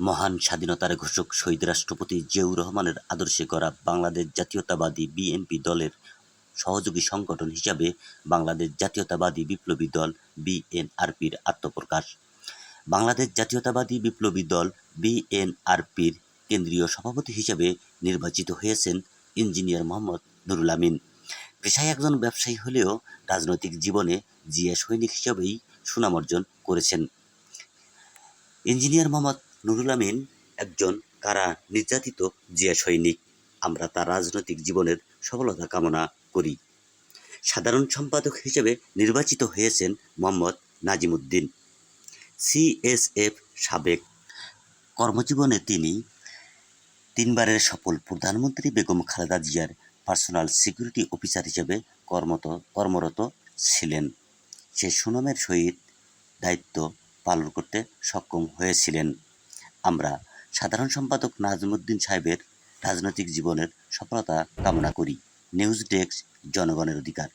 মহান স্বাধীনতার ঘোষক শহীদ রাষ্ট্রপতি জিয়াউর রহমানের আদর্শে করা বাংলাদেশ জাতীয়তাবাদী বিএনপি দলের সহযোগী সংগঠন হিসাবে বাংলাদেশ জাতীয়তাবাদী বিপ্লবী দল বিএনআরপির আত্মপ্রকাশ। বাংলাদেশ জাতীয়তাবাদী বিপ্লবী দল বিএনআরপির কেন্দ্রীয় সভাপতি হিসেবে নির্বাচিত হয়েছেন ইঞ্জিনিয়ার মোহাম্মদ নুরুল আমিন। পেশায় একজন ব্যবসায়ী হলেও রাজনৈতিক জীবনে জিয়া সৈনিক হিসেবেই সুনাম অর্জন করেছেন। ইঞ্জিনিয়ার মোহাম্মদ নুরুল আমিন একজন কারা নির্যাতিত জিয়া সৈনিক। আমরা তার রাজনৈতিক জীবনের সফলতা কামনা করি। সাধারণ সম্পাদক হিসেবে নির্বাচিত হয়েছেন মোহাম্মদ নাজিমুদ্দিন। সিএসএফ সাবেক কর্মজীবনে তিনি তিনবারের সফল প্রধানমন্ত্রী বেগম খালেদা জিয়ার পার্সোনাল সিকিউরিটি অফিসার হিসেবে কর্মত কর্মরত ছিলেন। সে সুনামের সহিত দায়িত্ব পালন করতে সক্ষম হয়েছিলেন। আমরা সাধারণ সম্পাদক নাজমুদ্দিন সাহেবের রাজনৈতিক জীবনের সফলতা কামনা করি। নিউজ ডেস্ক জনগণের অধিকার।